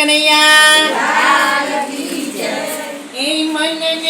કનૈયા એ મને